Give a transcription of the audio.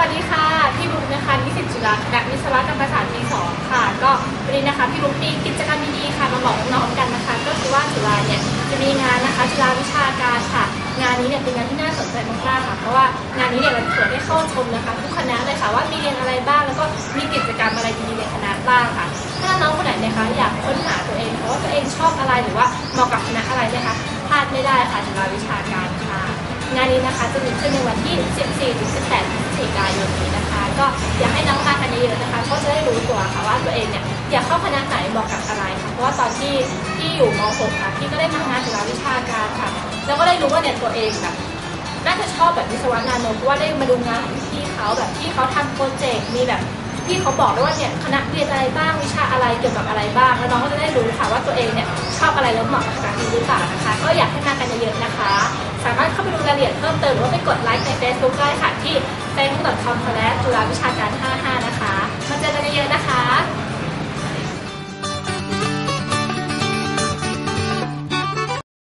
วัสดีค่ะ พี่บุ๊กนะคะนิสิตจุฬาคณะวิศวกรรมศาสตร์ปีสองค่ะ ก็วันนี้นะคะพี่บุ๊กมีกิจกรรมดีๆค่ะมาบอกน้องๆกันนะคะ ก็คือว่าจุฬาเนี่ยจะมีงานนะคะจุฬาวิชาการค่ะ งานนี้เนี่ยเป็นงานที่น่าสนใจมากๆค่ะ เพราะว่างานนี้เนี่ยเราเปิดให้เข้าชมนะคะทุกคณะเลยค่ะว่ามีเรียนอะไรบ้างแล้วก็มีกิจกรรมอะไรดีๆในคณะบ้างค่ะ ถ้าน้องคนไหนนะคะอยากค้นหาตัวเองค่ะว่าตัวเองชอบอะไรหรือว่าเหมาะกับคณะอะไรนะคะพลาดไม่ได้ค่ะจุฬาวิชาการ งานนี้นะคะจะมีขึ้นในวันที่ 14ถึง18พฤศจิกายนนี้นะคะ ก็อยากให้น้องมากันเยอะๆนะคะ ก็จะได้รู้ตัวค่ะว่าตัวเองเนี่ยอยากเข้าคณะไหนเหมาะกับอะไรค่ะเพราะว่าตอนที่ที่อยู่ม .6 ค่ะพี่ก็ได้ทำงานจุฬาวิชาการค่ะ แล้วก็ได้รู้ว่าเนี่ยตัวเองแบบน่าจะชอบแบบวิศวะนาโนเพราะว่าได้มาดูงานของพี่เขาแบบที่เขาทำโปรเจกต์มีแบบพี่เขาบอกด้วยว่าเนี่ยคณะเรียนอะไรบ้างวิชาอะไรเกี่ยวกับอะไรบ้าง แล้วน้องก็จะได้รู้ค่ะว่าตัวเองเนี่ยชอบอะไรแล้วเหมาะกับการนี้หรือเปล่านะคะ ก็อยากให้มากันเยอะๆนะคะ ละเอียดเพิ่มเติมหรือว่าไปกดไลค์ใน Facebook ได้ค่ะที่ facebook.com จุฬาวิชาการ 55